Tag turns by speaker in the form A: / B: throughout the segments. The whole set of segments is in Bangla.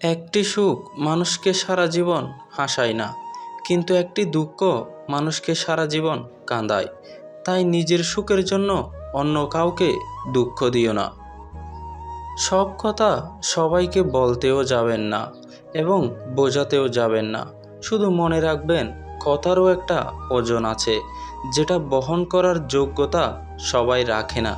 A: একটি সুখ মানুষকে সারা জীবন হাসায় না, কিন্তু একটি দুঃখ মানুষকে সারা জীবন কাঁদায় তাই নিজের সুখের জন্য অন্য কাউকে দুঃখ দিও না। সব কথা সবাইকে বলতেও যাবেন না এবং বোঝাতেও যাবেন না। শুধু মনে রাখবেন, কথারও একটা ওজন আছে, যেটা বহন করার যোগ্যতা সবাই রাখে না।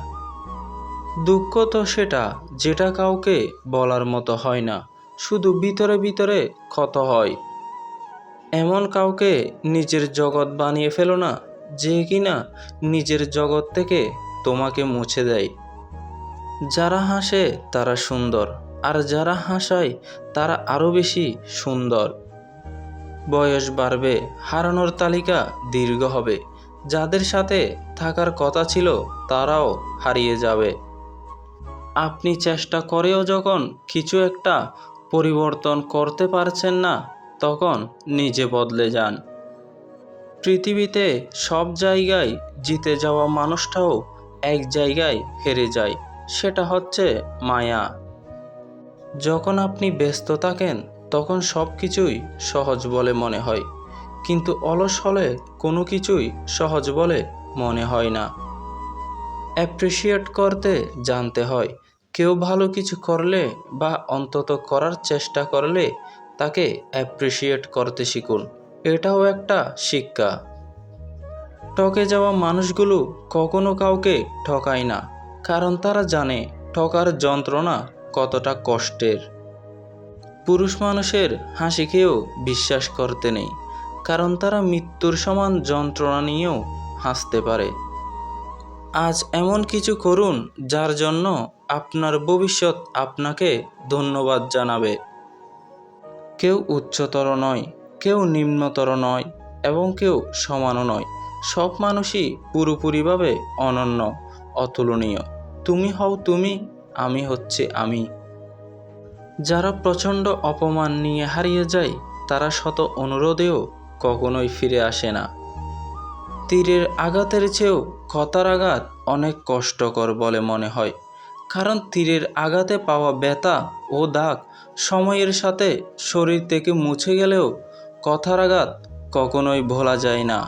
A: দুঃখ তো সেটা যেটা কাউকে বলার মতো হয় না। শুধু ভিতরে ভিতরে ক্ষত হয়। এমন কাউকে নিজের জগৎ বানিয়ে ফেলো না, যে কিনা নিজের জগৎ থেকে তোমাকে মুছে দেয়। যারা হাসে তারা সুন্দর, আর যারা হাসায় তারা আরও বেশি সুন্দর। বয়স বাড়বে, হারানোর তালিকা দীর্ঘ হবে। যাদের সাথে থাকার কথা ছিল তারাও হারিয়ে যাবে। আপনি চেষ্টা করেও যখন কিছু একটা পরিবর্তন করতে পারছেন না, তখন নিজে বদলে যান। পৃথিবীতে সব জায়গায় জিতে যাওয়া মানুষটাও এক জায়গায় হেরে যায়, সেটা হচ্ছে মায়া। যখন আপনি ব্যস্ত থাকেন, তখন সব কিছুই সহজ বলে মনে হয়, কিন্তু অলস হলে কোনো কিছুই সহজ বলে মনে হয় না। অ্যাপ্রিসিয়েট করতে জানতে হয় কেউ ভালো কিছু করলে বা অন্তত করার চেষ্টা করলে তাকে অ্যাপ্রিসিয়েট করতে শিখুন। এটাও একটা শিক্ষা। ঠকে যাওয়া মানুষগুলো কখনো কাউকে ঠকায় না, কারণ তারা জানে ঠকার যন্ত্রণা কতটা কষ্টের। পুরুষ মানুষের হাসি খেয়েও বিশ্বাস করতে নেই, কারণ তারা মৃত্যুর সমান যন্ত্রণা নিয়েও হাসতে পারে। আজ এমন কিছু করুন যার জন্য আপনার ভবিষ্যৎ আপনাকে ধন্যবাদ জানাবে। কেউ উচ্চতর নয়, কেউ নিম্নতর নয় এবং কেউ সমানও নয়। সব মানুষই পুরোপুরিভাবে অনন্য, অতুলনীয়। তুমি হও তুমি, আমি হচ্ছে আমি। যারা প্রচণ্ড অপমান নিয়ে হারিয়ে যায়, তারা শত অনুরোধেও কখনোই ফিরে আসে না। তীরের আঘাতের চেয়েও ক্ষতার আঘাত অনেক কষ্টকর বলে মনে হয়। কারণ তীরের আঘাতে পাওয়া ব্যথা ও দাগ সময়ের সাথে শরীর থেকে মুছে গেলেও কথার আঘাত কখনোই ভোলা যায় না।